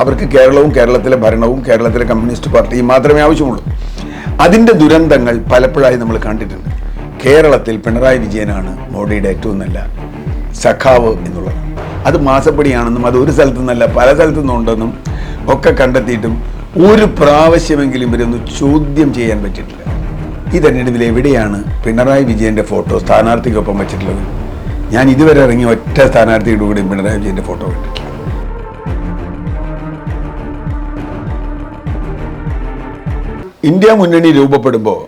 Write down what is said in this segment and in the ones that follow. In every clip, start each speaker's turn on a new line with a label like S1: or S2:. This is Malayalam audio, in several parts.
S1: അവർക്ക് കേരളവും കേരളത്തിലെ ഭരണവും കേരളത്തിലെ കമ്മ്യൂണിസ്റ്റ് പാർട്ടിയും മാത്രമേ ആവശ്യമുള്ളൂ. അതിന്റെ ദുരന്തങ്ങൾ പലപ്പോഴായി നമ്മൾ കണ്ടിട്ടുണ്ട്. കേരളത്തിൽ പിണറായി വിജയനാണ് മോഡിയുടെ ഏറ്റവും നല്ല സഖാവ് എന്നുള്ളത്. അത് മാസപ്പടിയാണെന്നും അത് ഒരു സ്ഥലത്തു നിന്നല്ല പല സ്ഥലത്തു നിന്നുണ്ടെന്നും ഒക്കെ കണ്ടെത്തിയിട്ടും ഒരു പ്രാവശ്യമെങ്കിലും ഇവരൊന്ന് ചോദ്യം ചെയ്യാൻ പറ്റിയിട്ടില്ല. ഈ തെരഞ്ഞെടുപ്പിൽ എവിടെയാണ് പിണറായി വിജയന്റെ ഫോട്ടോ സ്ഥാനാർത്ഥിക്കൊപ്പം വെച്ചിട്ടുള്ളത്? ഞാൻ ഇതുവരെ ഇറങ്ങിയ ഒറ്റ സ്ഥാനാർത്ഥിയുടെ കൂടെയും പിണറായി വിജയന്റെ ഫോട്ടോ കണ്ടിട്ടില്ല. ഇന്ത്യ മുന്നണി രൂപപ്പെടുമ്പോൾ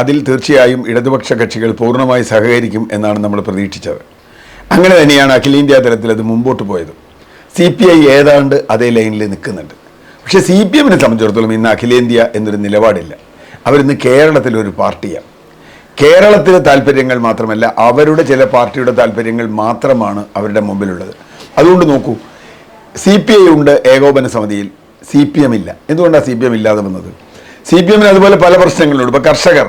S1: അതിൽ തീർച്ചയായും ഇടതുപക്ഷ കക്ഷികൾ പൂർണമായി സഹകരിക്കും എന്നാണ് നമ്മൾ പ്രതീക്ഷിച്ചത്. അങ്ങനെ തന്നെയാണ് അഖിലേന്ത്യാ തലത്തിൽ അത് മുമ്പോട്ട് പോയത്. സി പി ഐ ഏതാണ്ട് അതേ ലൈനിൽ നിൽക്കുന്നുണ്ട്. പക്ഷേ സി പി എമ്മിനെ സംബന്ധിച്ചിടത്തോളം ഇന്ന് അഖിലേന്ത്യ എന്നൊരു നിലപാടില്ല. അവരിന്ന് കേരളത്തിലൊരു പാർട്ടിയാണ്. കേരളത്തിലെ താല്പര്യങ്ങൾ മാത്രമല്ല അവരുടെ ചില പാർട്ടിയുടെ താല്പര്യങ്ങൾ മാത്രമാണ് അവരുടെ മുമ്പിലുള്ളത്. അതുകൊണ്ട് നോക്കൂ സി പി ഐ ഉണ്ട് ഏകോപന സമിതിയിൽ സി പി എം ഇല്ല. എന്തുകൊണ്ടാണ് സി പി എം ഇല്ലാതെ വന്നത്? സി പി എമ്മിന് അതുപോലെ പല പ്രശ്നങ്ങളുണ്ട്. ഇപ്പോൾ കർഷകർ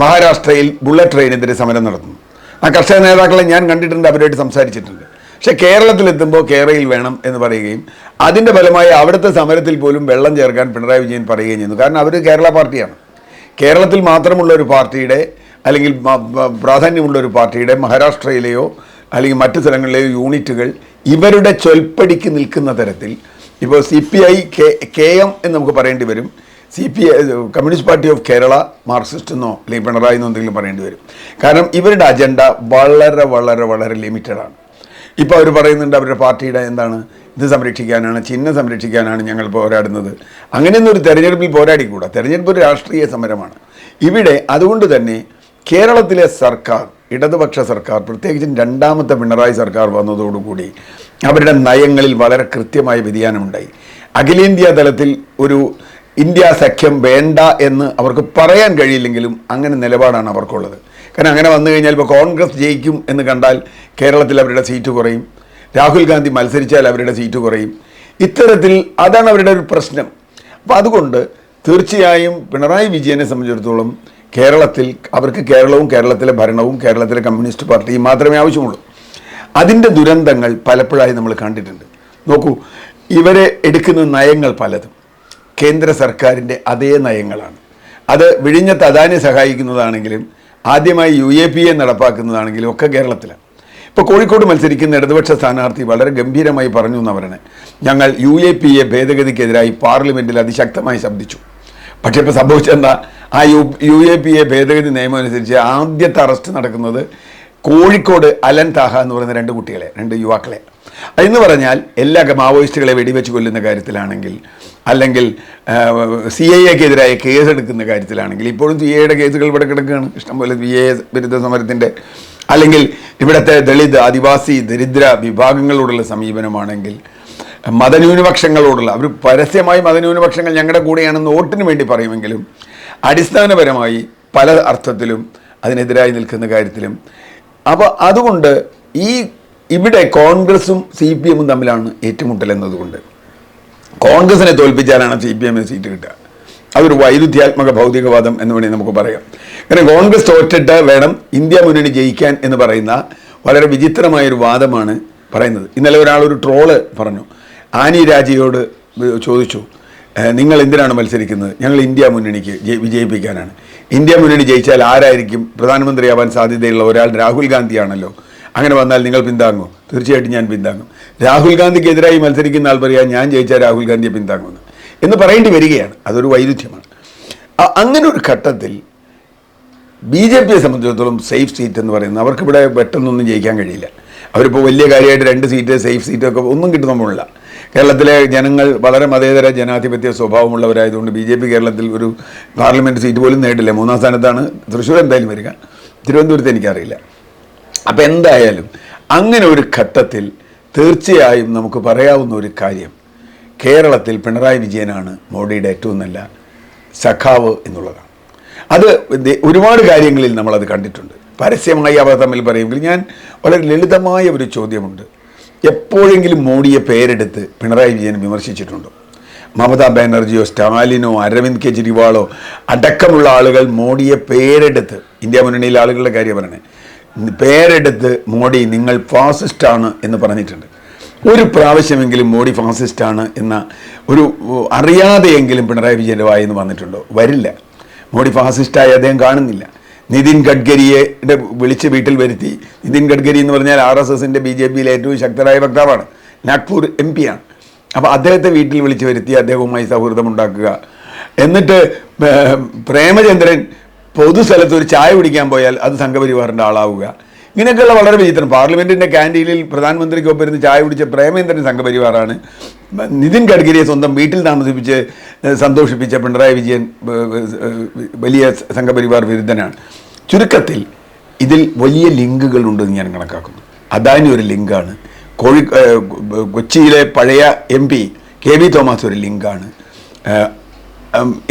S1: മഹാരാഷ്ട്രയിൽ ബുള്ളറ്റ് ട്രെയിനെതിരെ സമരം നടത്തുന്നു. ആ കർഷക നേതാക്കളെ ഞാൻ കണ്ടിട്ടുണ്ട് അവരുമായിട്ട് സംസാരിച്ചിട്ടുണ്ട്. പക്ഷേ കേരളത്തിലെത്തുമ്പോൾ കേരളയിൽ വേണം എന്ന് പറയുകയും അതിന്റെ ഫലമായി അവിടുത്തെ സമരത്തിൽ പോലും വെള്ളം ചേർക്കാൻ പിണറായി വിജയൻ പറയുകയും ചെയ്യുന്നു. കാരണം അവർ കേരള പാർട്ടിയാണ്. കേരളത്തിൽ മാത്രമുള്ള ഒരു പാർട്ടിയുടെ അല്ലെങ്കിൽ പ്രാധാന്യമുള്ള ഒരു പാർട്ടിയുടെ മഹാരാഷ്ട്രയിലെയോ അല്ലെങ്കിൽ മറ്റ് സ്ഥലങ്ങളിലെയോ യൂണിറ്റുകൾ ഇവരുടെ ചൊൽപ്പടിക്ക് നിൽക്കുന്ന തരത്തിൽ ഇപ്പോൾ C P I K K M എന്ന് നമുക്ക് പറയേണ്ടി വരും. C P communist party of Kerala Marxist എന്നോ അല്ലെങ്കിൽ പിണറായി എന്നോ എന്തെങ്കിലും പറയേണ്ടി വരും. കാരണം ഇവരുടെ അജണ്ട വളരെ വളരെ വളരെ ലിമിറ്റഡാണ് ഇപ്പോൾ അവർ പറയുന്നുണ്ട് അവരുടെ പാർട്ടിയുടെ എന്താണ് ഇത് സംരക്ഷിക്കാനാണ് ചിഹ്നം സംരക്ഷിക്കാനാണ് ഞങ്ങൾ പോരാടുന്നത്. അങ്ങനെയൊന്നും ഒരു തെരഞ്ഞെടുപ്പിൽ പോരാടിക്കൂടാ. തെരഞ്ഞെടുപ്പ് ഒരു രാഷ്ട്രീയ സമരമാണ്. ഇവിടെ അതുകൊണ്ട് തന്നെ കേരളത്തിലെ സർക്കാർ ഇടതുപക്ഷ സർക്കാർ പ്രത്യേകിച്ചും രണ്ടാമത്തെ പിണറായി സർക്കാർ വന്നതോടുകൂടി അവരുടെ നയങ്ങളിൽ വളരെ കൃത്യമായ വ്യതിയാനമുണ്ടായി. അഖിലേന്ത്യാ തലത്തിൽ ഒരു ഇന്ത്യ സഖ്യം വേണ്ട എന്ന് അവർക്ക് പറയാൻ കഴിയില്ലെങ്കിലും അങ്ങനെ നിലപാടാണ് അവർക്കുള്ളത്. കാരണം അങ്ങനെ വന്നു കഴിഞ്ഞാൽ ഇപ്പോൾ കോൺഗ്രസ് ജയിക്കും എന്ന് കണ്ടാൽ കേരളത്തിൽ അവരുടെ സീറ്റ് കുറയും. രാഹുൽ ഗാന്ധി മത്സരിച്ചാൽ അവരുടെ സീറ്റ് കുറയും. ഇത്തരത്തിൽ അതാണ് അവരുടെ ഒരു പ്രശ്നം. അപ്പോൾ അതുകൊണ്ട് തീർച്ചയായും പിണറായി വിജയനെ സംബന്ധിച്ചിടത്തോളം കേരളത്തിൽ അവർക്ക് കേരളവും കേരളത്തിലെ ഭരണവും കേരളത്തിലെ കമ്മ്യൂണിസ്റ്റ് പാർട്ടിയും മാത്രമേ ആവശ്യമുള്ളൂ. അതിന്റെ ദുരന്തങ്ങൾ പലപ്പോഴായി നമ്മൾ കണ്ടിട്ടുണ്ട്. നോക്കൂ ഇവരെ എടുക്കുന്ന നയങ്ങൾ പലതും. കേന്ദ്ര സർക്കാരിന്റെ അതേ നയങ്ങളാണ്. അത് വിഴിഞ്ഞത്ത് അദാനെ സഹായിക്കുന്നതാണെങ്കിലും ആദ്യമായി യു എ പി എ നടപ്പാക്കുന്നതാണെങ്കിലും ഒക്കെ കേരളത്തിലാണ്. ഇപ്പോൾ കോഴിക്കോട് മത്സരിക്കുന്ന ഇടതുപക്ഷ സ്ഥാനാർത്ഥി വളരെ ഗംഭീരമായി പറഞ്ഞു എന്നവരാണ്. ഞങ്ങൾ യു എ പി എ ഭേദഗതിക്കെതിരായി പാർലമെന്റിൽ അതിശക്തമായി ശബ്ദിച്ചു. പക്ഷേ ഇപ്പോൾ സംഭവിച്ചെന്താ? ആ U U A P A ഭേദഗതി നിയമം അനുസരിച്ച് ആദ്യത്തെ അറസ്റ്റ് നടക്കുന്നത് കോഴിക്കോട് അലൻ താഹ എന്ന് പറയുന്ന രണ്ട് കുട്ടികളെ രണ്ട് യുവാക്കളെ. എന്ന് പറഞ്ഞാൽ എല്ലാ മാവോയിസ്റ്റുകളെ വെടിവെച്ച് കൊല്ലുന്ന കാര്യത്തിലാണെങ്കിൽ അല്ലെങ്കിൽ സി ഐ എക്കെതിരായ കേസ് എടുക്കുന്ന കാര്യത്തിലാണെങ്കിൽ ഇപ്പോഴും സി ഐയുടെ കേസുകൾ ഇവിടെ കിടക്കുകയാണ്. ഇഷ്ടംപോലെ വി എ വിരുദ്ധ സമരത്തിന്റെ അല്ലെങ്കിൽ ഇവിടുത്തെ ദളിത് ആദിവാസി ദരിദ്ര വിഭാഗങ്ങളോടുള്ള സമീപനമാണെങ്കിൽ മതന്യൂനപക്ഷങ്ങളോടുള്ള അവർ പരസ്യമായി മതന്യൂനപക്ഷങ്ങൾ ഞങ്ങളുടെ കൂടെയാണെന്ന് വോട്ടിന് വേണ്ടി പറയുമെങ്കിലും അടിസ്ഥാനപരമായി പല അർത്ഥത്തിലും അതിനെതിരായി നിൽക്കുന്ന കാര്യത്തിലും അപ്പോൾ അതുകൊണ്ട് ഈ ഇവിടെ കോൺഗ്രസും സി പി എമ്മും തമ്മിലാണ് ഏറ്റുമുട്ടൽ എന്നതുകൊണ്ട് കോൺഗ്രസിനെ തോൽപ്പിച്ചാലാണ് സി പി എമ്മിന് സീറ്റ് കിട്ടുക. അതൊരു വൈരുദ്ധ്യാത്മക ഭൗതികവാദം എന്ന് വേണമെങ്കിൽ നമുക്ക് പറയാം. കാരണം കോൺഗ്രസ് തോറ്റിട്ട് വേണം ഇന്ത്യ മുന്നണി ജയിക്കാൻ എന്ന് പറയുന്ന വളരെ വിചിത്രമായൊരു വാദമാണ് പറയുന്നത്. ഇന്നലെ ഒരാളൊരു ഒരു ട്രോൾ പറഞ്ഞു. ആനി രാജയോട് ചോദിച്ചു നിങ്ങൾ എന്തിനാണ് മത്സരിക്കുന്നത്? ഞങ്ങൾ ഇന്ത്യ മുന്നണിക്ക് ജയി- വിജയിപ്പിക്കാനാണ്. ഇന്ത്യ മുന്നണി ജയിച്ചാൽ ആരായിരിക്കും? പ്രധാനമന്ത്രിയാവാൻ സാധ്യതയുള്ള ഒരാൾ രാഹുൽ ഗാന്ധിയാണല്ലോ. അങ്ങനെ വന്നാൽ നിങ്ങൾ പിന്താങ്ങും. തീർച്ചയായിട്ടും ഞാൻ പിന്താങ്ങും. രാഹുൽ ഗാന്ധിക്കെതിരായി മത്സരിക്കുന്ന ആൾ പറയാം ഞാൻ ജയിച്ചാൽ രാഹുൽ ഗാന്ധിയെ പിന്താങ്ങുമെന്ന്. എന്ന് പറയേണ്ടി വരികയാണ്. അതൊരു വൈരുദ്ധ്യമാണ്. അങ്ങനെ ഒരു ഘട്ടത്തിൽ ബി ജെ പിയെ സംബന്ധിച്ചിടത്തോളം സേഫ് സീറ്റ് എന്ന് പറയുന്നത് അവർക്ക് ഇവിടെ പെട്ടെന്നൊന്നും ജയിക്കാൻ കഴിയില്ല. അവരിപ്പോൾ വലിയ കാര്യമായിട്ട് രണ്ട് സീറ്റ് സേഫ് സീറ്റൊക്കെ ഒന്നും കിട്ടുന്നില്ല കേരളത്തിലെ ജനങ്ങൾ വളരെ മതേതര ജനാധിപത്യ സ്വഭാവമുള്ളവരായതുകൊണ്ട് ബി ജെ പി കേരളത്തിൽ ഒരു പാർലമെന്റ് സീറ്റ് പോലും നേടില്ല. മൂന്നാം സ്ഥാനത്താണ് തൃശ്ശൂർ എന്തായാലും വരിക. തിരുവനന്തപുരത്ത് എനിക്കറിയില്ല. അപ്പം എന്തായാലും അങ്ങനെ ഒരു ഘട്ടത്തിൽ തീർച്ചയായും നമുക്ക് പറയാവുന്ന ഒരു കാര്യം. കേരളത്തിൽ പിണറായി വിജയനാണ് മോഡിയുടെ ഏറ്റവും നല്ല സഖാവ് എന്നുള്ളതാണ്. അത് ഒരുപാട് കാര്യങ്ങളിൽ നമ്മളത് കണ്ടിട്ടുണ്ട്. പരസ്യമായി അവർ തമ്മിൽ പറയുമെങ്കിൽ ഞാൻ വളരെ ലളിതമായ ഒരു ചോദ്യമുണ്ട്. എപ്പോഴെങ്കിലും മോഡിയെ പേരെടുത്ത് പിണറായി വിജയൻ വിമർശിച്ചിട്ടുണ്ടോ? മമതാ ബാനർജിയോ സ്റ്റാലിനോ അരവിന്ദ് കെജ്രിവാളോ അടക്കമുള്ള ആളുകൾ മോഡിയെ പേരെടുത്ത് ഇന്ത്യ മുന്നണിയിലെ ആളുകളുടെ കാര്യം പറയണേ പേരെടുത്ത് മോഡി നിങ്ങൾ ഫാസിസ്റ്റാണ് എന്ന് പറഞ്ഞിട്ടുണ്ട്. ഒരു പ്രാവശ്യമെങ്കിലും മോഡി ഫാസിസ്റ്റാണ് എന്ന ഒരു അറിയാതെയെങ്കിലും പിണറായി വിജയന്റെ വായിന്ന് വന്നിട്ടുണ്ടോ? വരില്ല. മോഡി ഫാസിസ്റ്റായി അദ്ദേഹം കാണുന്നില്ല. നിതിൻ ഗഡ്കരിയെ വിളിച്ച് വീട്ടിൽ വരുത്തി. നിതിൻ ഗഡ്കരി എന്ന് പറഞ്ഞാൽ ആർ എസ് എസിന്റെ ബി ജെ പിയിലെ ഏറ്റവും ശക്തരായ വക്താവാണ്. നാഗ്പൂർ എം ആണ്. അപ്പോൾ അദ്ദേഹത്തെ വീട്ടിൽ വിളിച്ച് വരുത്തി അദ്ദേഹവുമായി സൗഹൃദമുണ്ടാക്കുക. എന്നിട്ട് പ്രേമചന്ദ്രൻ പൊതുസ്ഥലത്ത് ഒരു ചായ കുടിക്കാൻ പോയാൽ അത് സംഘപരിവാറിന്റെ ആളാവുക. ഇങ്ങനെയൊക്കെയുള്ള വളരെ വിചിത്രം. പാർലമെന്റിന്റെ ക്യാന്റീനിൽ പ്രധാനമന്ത്രിക്കൊപ്പം ഇരുന്ന് ചായ കുടിച്ച പ്രേമേന്ദ്രൻ സംഘപരിവാറാണ്. നിതിൻ ഗഡ്കരിയെ സ്വന്തം വീട്ടിൽ താമസിപ്പിച്ച് സന്തോഷിപ്പിച്ച പിണറായി വിജയൻ വലിയ സംഘപരിവാർ വിരുദ്ധനാണ്. ചുരുക്കത്തിൽ ഇതിൽ വലിയ ലിങ്കുകൾ ഉണ്ടെന്ന് ഞാൻ കണക്കാക്കുന്നു. അദാനി ഒരു ലിങ്കാണ്. കോഴി കൊച്ചിയിലെ പഴയ M P K V Thomas ഒരു ലിങ്കാണ്.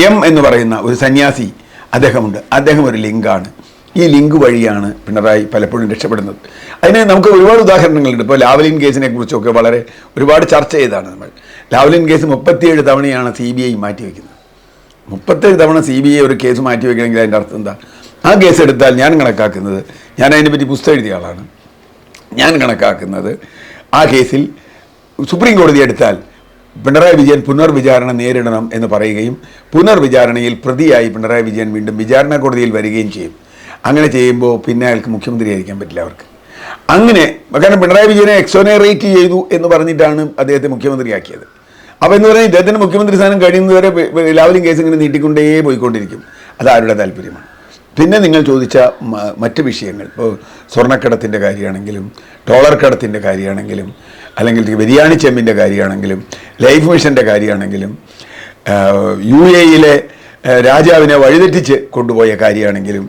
S1: എം എന്ന് പറയുന്ന ഒരു സന്യാസി അദ്ദേഹമുണ്ട്. അദ്ദേഹം ഒരു ലിങ്കാണ്. ഈ ലിങ്ക് വഴിയാണ് പിണറായി പലപ്പോഴും രക്ഷപ്പെടുന്നത്. അതിന് നമുക്ക് ഒരുപാട് ഉദാഹരണങ്ങളുണ്ട്. ഇപ്പോൾ ലാവലിൻ കേസിനെ കുറിച്ചൊക്കെ വളരെ ഒരുപാട് ചർച്ച ചെയ്താണ് നമ്മൾ. ലാവലിൻ കേസ് മുപ്പത്തിയേഴ് തവണയാണ് സി ബി ഐ മാറ്റിവെക്കുന്നത്. മുപ്പത്തേഴ് തവണ സി ബി ഐ ഒരു കേസ് മാറ്റിവെക്കണമെങ്കിൽ അതിന്റെ അർത്ഥം എന്താ? ആ കേസ് എടുത്താൽ ഞാൻ കണക്കാക്കുന്നത് ഞാൻ അതിനെപ്പറ്റി പുസ്തകം എഴുതിയ ആളാണ്. ഞാൻ കണക്കാക്കുന്നത് ആ കേസിൽ സുപ്രീം കോടതി എടുത്താൽ പിണറായി വിജയൻ പുനർവിചാരണ നേരിടണം എന്ന് പറയുകയും പുനർവിചാരണയിൽ പ്രതിയായി പിണറായി വിജയൻ വീണ്ടും വിചാരണ കോടതിയിൽ വരികയും ചെയ്യും. അങ്ങനെ ചെയ്യുമ്പോൾ പിന്നെ അയാൾക്ക് മുഖ്യമന്ത്രി ആയിരിക്കാൻ പറ്റില്ല അവർക്ക്. അങ്ങനെ കാരണം പിണറായി വിജയനെ എക്സോനറേറ്റ് ചെയ്തു എന്ന് പറഞ്ഞിട്ടാണ് അദ്ദേഹത്തെ മുഖ്യമന്ത്രിയാക്കിയത്. അപ്പോൾ എന്ന് പറഞ്ഞാൽ ഇദ്ദേഹത്തിന് മുഖ്യമന്ത്രി സ്ഥാനം കഴിയുന്നതുവരെ എല്ലാവരും കേസ് ഇങ്ങനെ നീട്ടിക്കൊണ്ടേ പോയിക്കൊണ്ടിരിക്കും. അത് ആരുടെ താല്പര്യമാണ്? പിന്നെ നിങ്ങൾ ചോദിച്ച മറ്റ് വിഷയങ്ങൾ. ഇപ്പോൾ സ്വർണക്കടത്തിന്റെ കാര്യമാണെങ്കിലും ഡോളർ കടത്തിന്റെ കാര്യമാണെങ്കിലും അല്ലെങ്കിൽ ബിരിയാണി ചെമ്മിന്റെ കാര്യമാണെങ്കിലും ലൈഫ് മിഷന്റെ കാര്യമാണെങ്കിലും യു എയിലെ രാജാവിനെ വഴിതെറ്റിച്ച് കൊണ്ടുപോയ കാര്യമാണെങ്കിലും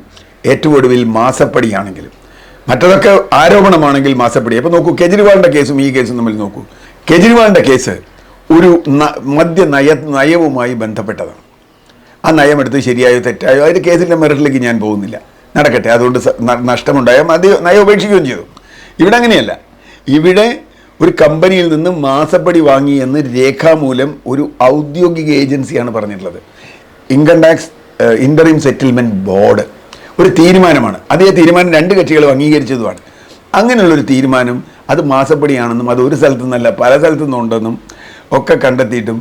S1: ഏറ്റവും ഒടുവിൽ മാസപ്പടിയാണെങ്കിലും. മറ്റതൊക്കെ ആരോപണമാണെങ്കിൽ മാസപ്പടി. അപ്പോൾ നോക്കൂ കെജ്രിവാളിന്റെ കേസും ഈ കേസും തമ്മിൽ നോക്കൂ. കെജ്രിവാളിന്റെ കേസ് ഒരു മദ്യ നയ നയവുമായി ബന്ധപ്പെട്ടതാണ്. ആ നയമെടുത്ത് ശരിയായോ തെറ്റായോ അതിന്റെ കേസിന്റെ മെറിറ്റിലേക്ക് ഞാൻ പോകുന്നില്ല. നടക്കട്ടെ അതുകൊണ്ട് നഷ്ടമുണ്ടായ മദ്യ നയം ഉപേക്ഷിക്കുകയും ചെയ്തു. ഇവിടെ അങ്ങനെയല്ല. ഇവിടെ ഒരു കമ്പനിയിൽ നിന്ന് മാസപ്പടി വാങ്ങി എന്ന് രേഖാമൂലം ഒരു ഔദ്യോഗിക ഏജൻസിയാണ് പറഞ്ഞിട്ടുള്ളത്. Income tax interim settlement board ഒരു തീരുമാനമാണ്. അതേ തീരുമാനം രണ്ട് കക്ഷികളും അംഗീകരിച്ചതുമാണ്. അങ്ങനെയുള്ളൊരു തീരുമാനം അത് മാസപ്പടിയാണെന്നും അത് ഒരു സ്ഥലത്തു നിന്നല്ല പല സ്ഥലത്തു നിന്നുണ്ടെന്നും ഒക്കെ കണ്ടെത്തിയിട്ടും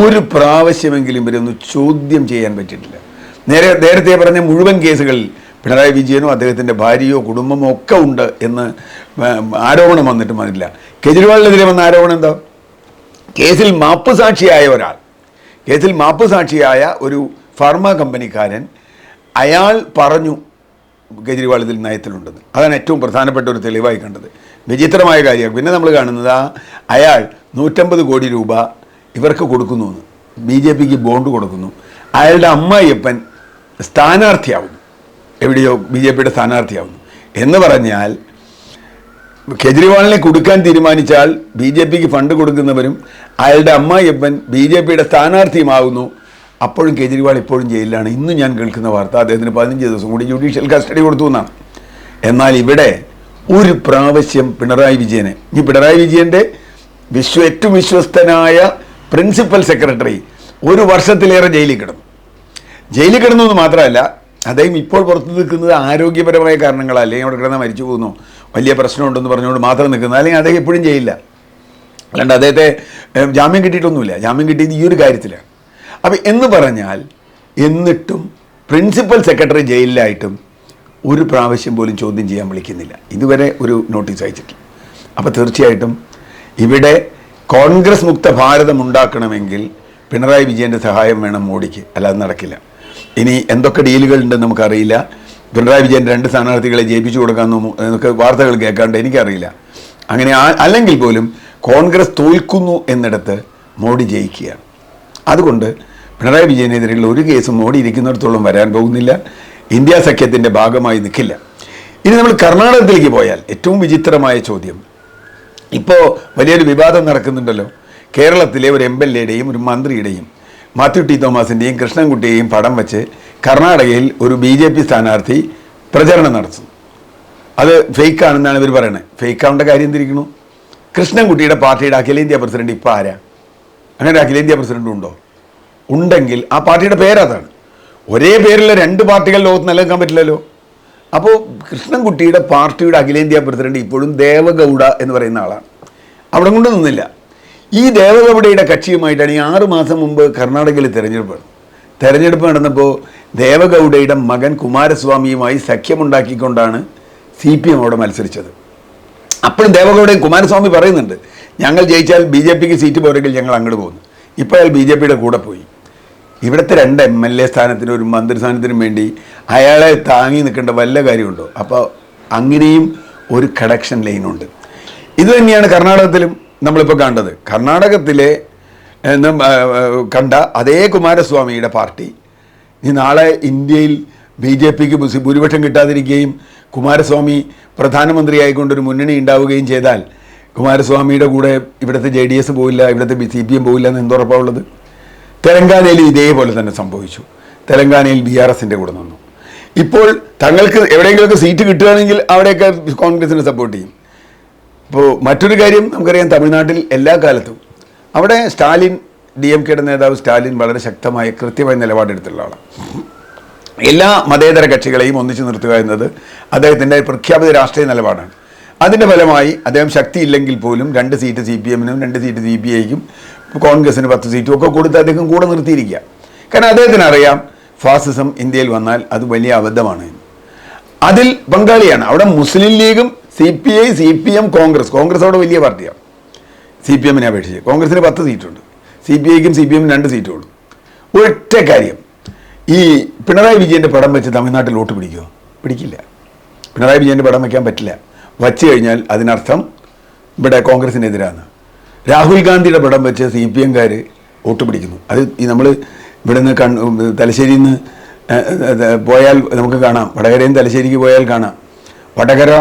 S1: ഒരു പ്രാവശ്യമെങ്കിലും ഇവരൊന്ന് ചോദ്യം ചെയ്യാൻ പറ്റിയിട്ടില്ല. നേരെ നേരത്തെ പറഞ്ഞ മുഴുവൻ കേസുകളിൽ പിണറായി വിജയനോ അദ്ദേഹത്തിന്റെ ഭാര്യയോ കുടുംബമോ ഒക്കെ ഉണ്ട് എന്ന് ആരോപണം വന്നിട്ട് വന്നില്ല കെജ്രിവാളിനെതിരെ വന്ന ആരോപണം എന്താ? കേസിൽ മാപ്പ് സാക്ഷിയായ ഒരാൾ. കേസിൽ മാപ്പ് സാക്ഷിയായ ഒരു ഫാർമ കമ്പനിക്കാരൻ അയാൾ പറഞ്ഞു കെജ്രിവാൾ ഇതിൽ നയത്തിലുണ്ടെന്ന്. അതാണ് ഏറ്റവും പ്രധാനപ്പെട്ട ഒരു തെളിവായി കണ്ടത്. വിചിത്രമായ കാര്യമാണ്. പിന്നെ നമ്മൾ കാണുന്നത് ആ അയാൾ നൂറ്റമ്പത് കോടി രൂപ ഇവർക്ക് കൊടുക്കുന്നു എന്ന്. ബി ജെ പിക്ക് ബോണ്ട് കൊടുക്കുന്നു. അയാളുടെ അമ്മായിയപ്പൻ സ്ഥാനാർത്ഥിയാവുന്നു. എവിടെയോ ബി ജെ പിയുടെ സ്ഥാനാർത്ഥിയാവുന്നു. എന്ന് പറഞ്ഞാൽ കെജ്രിവാളിനെ കൊടുക്കാൻ തീരുമാനിച്ചാൽ ബി ജെ പിക്ക് ഫണ്ട് കൊടുക്കുന്നവരും അയാളുടെ അമ്മായിയപ്പൻ ബി ജെ പിയുടെ സ്ഥാനാർത്ഥിയുമാകുന്നു അപ്പോഴും കെജ്രിവാൾ ഇപ്പോഴും ജയിലിലാണ്. ഇന്ന് ഞാൻ കേൾക്കുന്ന വാർത്ത അദ്ദേഹത്തിന് പതിനഞ്ച് ദിവസം കൂടി ജുഡീഷ്യൽ കസ്റ്റഡി കൊടുത്തു എന്നാണ്. എന്നാൽ ഇവിടെ ഒരു പ്രാവശ്യം പിണറായി വിജയനെ ഈ പിണറായി വിജയന്റെ വിശ്വ ഏറ്റവും വിശ്വസ്തനായ പ്രിൻസിപ്പൽ സെക്രട്ടറി ഒരു വർഷത്തിലേറെ ജയിലിൽ കിടന്നു. ജയിലിൽ കിടന്നു എന്ന് മാത്രമല്ല അദ്ദേഹം ഇപ്പോൾ പുറത്തു നിൽക്കുന്നത് ആരോഗ്യപരമായ കാരണങ്ങളല്ലേ അവിടെ കിടന്നാൽ മരിച്ചു പോകുന്നു. വലിയ പ്രശ്നമുണ്ടെന്ന് പറഞ്ഞുകൊണ്ട് മാത്രം നിൽക്കുന്നത്. അല്ലെങ്കിൽ അദ്ദേഹം എപ്പോഴും ചെയ്യില്ല. അല്ലാണ്ട് അദ്ദേഹത്തെ ജാമ്യം കിട്ടിയിട്ടൊന്നുമില്ല. ജാമ്യം കിട്ടിയത് ഈ ഒരു കാര്യത്തിലാണ്. അപ്പം എന്ന് പറഞ്ഞാൽ എന്നിട്ടും പ്രിൻസിപ്പൽ സെക്രട്ടറി ജയിലിലായിട്ടും ഒരു പ്രാവശ്യം പോലും ചോദ്യം ചെയ്യാൻ വിളിക്കുന്നില്ല. ഇതുവരെ ഒരു നോട്ടീസ് അയച്ചിട്ടില്ല. അപ്പോൾ തീർച്ചയായിട്ടും ഇവിടെ കോൺഗ്രസ് മുക്ത ഭാരതം ഉണ്ടാക്കണമെങ്കിൽ പിണറായി വിജയന്റെ സഹായം വേണം മോഡിക്ക്. അല്ലാതെ നടക്കില്ല. ഇനി എന്തൊക്കെ ഡീലുകൾ ഉണ്ടെന്ന് നമുക്കറിയില്ല. പിണറായി വിജയൻ രണ്ട് സ്ഥാനാർത്ഥികളെ ജയിപ്പിച്ചു കൊടുക്കാമെന്ന് എന്നൊക്കെ വാർത്തകൾ കേൾക്കാണ്ട് എനിക്കറിയില്ല. അങ്ങനെ അല്ലെങ്കിൽ പോലും കോൺഗ്രസ് തോൽക്കുന്നു എന്നിടത്ത് മോഡി ജയിക്കുകയാണ്. അതുകൊണ്ട് പിണറായി വിജയനെതിരെയുള്ള ഒരു കേസും മോഡി ഇരിക്കുന്നിടത്തോളം വരാൻ പോകുന്നില്ല. ഇന്ത്യ സഖ്യത്തിന്റെ ഭാഗമായി നിൽക്കില്ല. ഇനി നമ്മൾ കർണാടകത്തിലേക്ക് പോയാൽ ഏറ്റവും വിചിത്രമായ ചോദ്യം. ഇപ്പോൾ വലിയൊരു വിവാദം നടക്കുന്നുണ്ടല്ലോ. കേരളത്തിലെ ഒരു എം എൽ എയുടെയും ഒരു മന്ത്രിയുടെയും മാത്യു ടി തോമസിന്റെയും കൃഷ്ണൻകുട്ടിയെയും പടം വെച്ച് കർണാടകയിൽ ഒരു ബി ജെ പി സ്ഥാനാർത്ഥി പ്രചരണം നടത്തുന്നു. അത് ഫേക്കാണെന്നാണ് ഇവർ പറയുന്നത് ഫേക്ക് ആവേണ്ട കാര്യം എന്തിരിക്കണു കൃഷ്ണൻകുട്ടിയുടെ പാർട്ടിയുടെ അഖിലേന്ത്യാ പ്രസിഡന്റ് ഇപ്പോൾ ആരാ? അങ്ങനെ അഖിലേന്ത്യാ പ്രസിഡന്റ് ഉണ്ടോ? ഉണ്ടെങ്കിൽ ആ പാർട്ടിയുടെ പേരതാണ് ഒരേ പേരുള്ള രണ്ട് പാർട്ടികൾ ലോകത്ത് നിലനിൽക്കാൻ പറ്റില്ലല്ലോ. അപ്പോൾ കൃഷ്ണൻകുട്ടിയുടെ പാർട്ടിയുടെ അഖിലേന്ത്യാ പ്രസിഡന്റ് ഇപ്പോഴും ദേവഗൗഡ എന്ന് പറയുന്ന ആളാണ്. അവിടെ കൊണ്ട് നിന്നില്ല. ഈ ദേവഗൗഡയുടെ കക്ഷിയുമായിട്ടാണ് ഈ ആറ് മാസം മുമ്പ് കർണാടകയിൽ തിരഞ്ഞെടുപ്പ്. തെരഞ്ഞെടുപ്പ് നടന്നപ്പോൾ ദേവഗൗഡയുടെ മകൻ കുമാരസ്വാമിയുമായി സഖ്യമുണ്ടാക്കിക്കൊണ്ടാണ് സി പി എം അവിടെ മത്സരിച്ചത്. അപ്പോഴും ദേവഗൗഡയും കുമാരസ്വാമി പറയുന്നുണ്ട് ഞങ്ങൾ ജയിച്ചാൽ ബി ജെ പിക്ക് സീറ്റ് പോരെങ്കിൽ ഞങ്ങൾ അങ്ങോട്ട് പോകുന്നു. ഇപ്പോൾ അയാൾ ബി ജെ പിയുടെ കൂടെ പോയി. ഇവിടുത്തെ രണ്ട് എം എൽ എ സ്ഥാനത്തിനും ഒരു മന്ത്രി സ്ഥാനത്തിനും വേണ്ടി അയാളെ താങ്ങി നിൽക്കേണ്ട വല്ല കാര്യമുണ്ടോ? അപ്പോൾ അങ്ങനെയും ഒരു കണക്ഷൻ ലൈനുണ്ട്. ഇത് തന്നെയാണ് കർണാടകത്തിലും നമ്മളിപ്പോൾ കണ്ടത്. കർണാടകത്തിലെ ഏഹ്, നം, ആ, ആ, കണ്ട അതേ കുമാരസ്വാമിയുടെ പാർട്ടി. ഇനി നാളെ ഇന്ത്യയിൽ ബി ജെ പിക്ക് ഭൂരിപക്ഷം കിട്ടാതിരിക്കുകയും കുമാരസ്വാമി പ്രധാനമന്ത്രിയായിക്കൊണ്ടൊരു മുന്നണി ഉണ്ടാവുകയും ചെയ്താൽ കുമാരസ്വാമിയുടെ കൂടെ ഇവിടുത്തെ ജെ ഡി എസ് പോയില്ല ഇവിടുത്തെ സി പി എം പോയില്ല എന്ന് എന്തുറപ്പാണുള്ളത് തെലങ്കാനയിൽ ഇതേപോലെ തന്നെ സംഭവിച്ചു. തെലങ്കാനയിൽ ബി ആർ എസിന്റെ കൂടെ നിന്നു. ഇപ്പോൾ തങ്ങൾക്ക് എവിടെയെങ്കിലുമൊക്കെ സീറ്റ് കിട്ടുകയാണെങ്കിൽ അവിടെയൊക്കെ കോൺഗ്രസിനെ സപ്പോർട്ട് ചെയ്യും. ഇപ്പോൾ മറ്റൊരു കാര്യം നമുക്കറിയാം തമിഴ്നാട്ടിൽ എല്ലാ കാലത്തും അവിടെ സ്റ്റാലിൻ ഡി എം കെയുടെ നേതാവ് സ്റ്റാലിൻ വളരെ ശക്തമായ കൃത്യമായ നിലപാടെടുത്തുള്ള ആളാണ് എല്ലാ മതേതര കക്ഷികളെയും ഒന്നിച്ചു നിർത്തുക എന്നത് അദ്ദേഹത്തിന്റെ പ്രഖ്യാപിത രാഷ്ട്രീയ നിലപാടാണ്. അതിന്റെ ഫലമായി അദ്ദേഹം ശക്തിയില്ലെങ്കിൽ പോലും രണ്ട് സീറ്റ് സി പി എമ്മിനും രണ്ട് സീറ്റ് സി പി ഐക്കും കോൺഗ്രസിന് പത്ത് സീറ്റും ഒക്കെ കൊടുത്ത് അദ്ദേഹം കൂടെ നിർത്തിയിരിക്കുക. കാരണം അദ്ദേഹത്തിന് അറിയാം ഫാസിസം ഇന്ത്യയിൽ വന്നാൽ അത് വലിയ അബദ്ധമാണ്. അതിൽ പങ്കാളിയാണ് അവിടെ മുസ്ലിം ലീഗും C P I C P M Congress. Congress അവിടെ വലിയ പാർട്ടിയാണ്. സി പി എമ്മിനെ അപേക്ഷിച്ച്. കോൺഗ്രസിന് പത്ത് സീറ്റുണ്ട്. സി പി ഐക്കും സി പി എമ്മിനും രണ്ട് സീറ്റേ ഉള്ളൂ ഒറ്റ കാര്യം. ഈ പിണറായി വിജയന്റെ പടം വെച്ച് തമിഴ്നാട്ടിൽ വോട്ട് പിടിക്കുമോ പിടിക്കില്ല. പിണറായി വിജയന്റെ പടം വയ്ക്കാൻ പറ്റില്ല. വച്ചു കഴിഞ്ഞാൽ അതിനർത്ഥം ഇവിടെ കോൺഗ്രസിനെതിരാണ്. രാഹുൽ ഗാന്ധിയുടെ പടം വെച്ച് സി പി എംകാർ വോട്ട് പിടിക്കുന്നു. അത് ഈ നമ്മൾ ഇവിടെ നിന്ന് കൺ തലശ്ശേരിയിൽ നിന്ന് പോയാൽ നമുക്ക് കാണാം. വടകരയും തലശ്ശേരിക്ക് പോയാൽ കാണാം. വടകര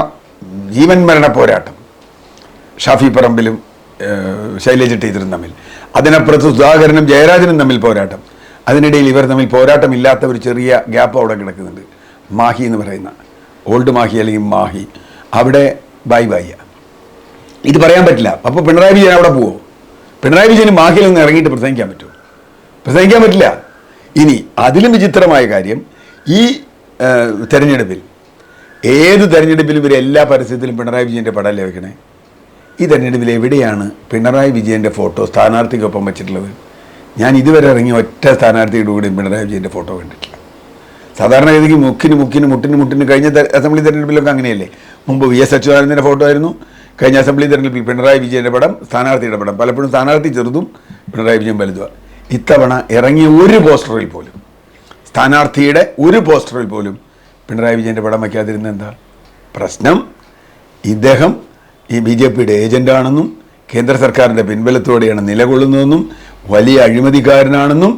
S1: ജീവൻ മരണ പോരാട്ടം. ഷാഫി പറമ്പിലും ശൈലജ ടീച്ചറും തമ്മിൽ. അതിനപ്പുറത്ത് സുധാകരനും ജയരാജനും തമ്മിൽ പോരാട്ടം. അതിനിടയിൽ ഇവർ തമ്മിൽ പോരാട്ടമില്ലാത്ത ഒരു ചെറിയ ഗ്യാപ്പ് അവിടെ കിടക്കുന്നുണ്ട്. മാഹി എന്ന് പറയുന്ന. ഓൾഡ് മാഹി അല്ലെങ്കിൽ മാഹി. അവിടെ ബൈ ബൈയ ഇത് പറയാൻ പറ്റില്ല. അപ്പോൾ പിണറായി വിജയൻ അവിടെ പോവോ? പിണറായി വിജയന് മാഹിയിൽ നിന്ന് ഇറങ്ങിയിട്ട് പ്രസംഗിക്കാൻ പറ്റുമോ? പ്രസംഗിക്കാൻ പറ്റില്ല. ഇനി അതിലും വിചിത്രമായ കാര്യം ഈ തെരഞ്ഞെടുപ്പിൽ. ഏത് തെരഞ്ഞെടുപ്പിലും ഇവർ എല്ലാ പരസ്യത്തിലും പിണറായി വിജയന്റെ പടമല്ലേ വെക്കണേ? ഈ തെരഞ്ഞെടുപ്പിൽ എവിടെയാണ് പിണറായി വിജയന്റെ ഫോട്ടോ സ്ഥാനാർത്ഥിക്കൊപ്പം വെച്ചിട്ടുള്ളത്? ഞാൻ ഇതുവരെ ഇറങ്ങിയ ഒറ്റ സ്ഥാനാർത്ഥിയുടെ കൂടെയും പിണറായി വിജയന്റെ ഫോട്ടോ കണ്ടിട്ടില്ല. സാധാരണഗതിക്ക് മുക്കിന് മുക്കിന് മുട്ടിന് മുട്ടിന് കഴിഞ്ഞ അസംബ്ലി തെരഞ്ഞെടുപ്പിലൊക്കെ അങ്ങനെയല്ലേ? മുമ്പ് വി എസ് അച്യുതാനന്ദന്റെ ഫോട്ടോ ആയിരുന്നു. കഴിഞ്ഞ അസംബ്ലി തെരഞ്ഞെടുപ്പിൽ പിണറായി വിജയന്റെ പടം സ്ഥാനാർത്ഥിയുടെ പടം. പലപ്പോഴും സ്ഥാനാർത്ഥി ചെറുതും പിണറായി വിജയൻ വലുതുമാണ്. ഇത്തവണ ഇറങ്ങിയ ഒരു പോസ്റ്ററിൽ പോലും സ്ഥാനാർത്ഥിയുടെ ഒരു പോസ്റ്ററിൽ പോലും പിണറായി വിജയന്റെ പടം വയ്ക്കാതിരുന്ന എന്താ? പ്രശ്നം. ഇദ്ദേഹം ഈ ബി ജെ പിയുടെ ഏജന്റാണെന്നും കേന്ദ്ര സർക്കാരിന്റെ പിൻബലത്തോടെയാണ് നിലകൊള്ളുന്നതെന്നും വലിയ അഴിമതിക്കാരനാണെന്നും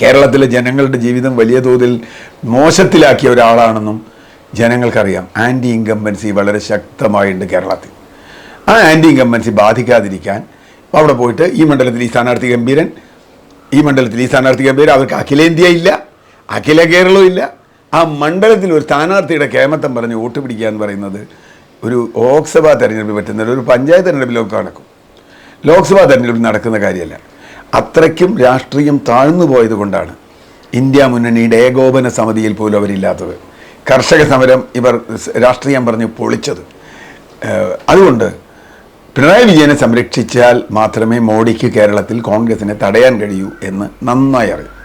S1: കേരളത്തിലെ ജനങ്ങളുടെ ജീവിതം വലിയ തോതിൽ മോശത്തിലാക്കിയ ഒരാളാണെന്നും ജനങ്ങൾക്കറിയാം. ആന്റി ഇൻകമ്പൻസി വളരെ ശക്തമായിട്ടുണ്ട് കേരളത്തിൽ. ആ ആന്റി ഇൻകമ്പൻസി ബാധിക്കാതിരിക്കാൻ അവിടെ പോയിട്ട് ഈ മണ്ഡലത്തിൽ ഈ സ്ഥാനാർത്ഥി ഗംഭീരൻ ഈ മണ്ഡലത്തിൽ ഈ സ്ഥാനാർത്ഥി ഗംഭീരൻ അവർക്ക് അഖിലേന്ത്യ ഇല്ല അഖില കേരളവും ഇല്ല. ആ മണ്ഡലത്തിൽ ഒരു സ്ഥാനാർത്ഥിയുടെ കേമത്തം പറഞ്ഞ് വോട്ട് പിടിക്കുക എന്ന് പറയുന്നത് ഒരു ലോക്സഭാ തെരഞ്ഞെടുപ്പിൽ പറ്റുന്ന ഒരു പഞ്ചായത്ത് തെരഞ്ഞെടുപ്പിലൊക്കെ നടക്കും. ലോക്സഭാ തെരഞ്ഞെടുപ്പിൽ നടക്കുന്ന കാര്യമല്ല. അത്രയ്ക്കും രാഷ്ട്രീയം താഴ്ന്നു പോയത് കൊണ്ടാണ് ഇന്ത്യ മുന്നണിയുടെ ഏകോപന സമിതിയിൽ പോലും അവരില്ലാത്തത്. കർഷക സമരം ഇവർ രാഷ്ട്രീയം പറഞ്ഞ് പൊളിച്ചത്. അതുകൊണ്ട് പിണറായി വിജയനെ സംരക്ഷിച്ചാൽ മാത്രമേ മോഡിക്ക് കേരളത്തിൽ കോൺഗ്രസിനെ തടയാൻ കഴിയൂ എന്ന് നന്നായി അറിയും.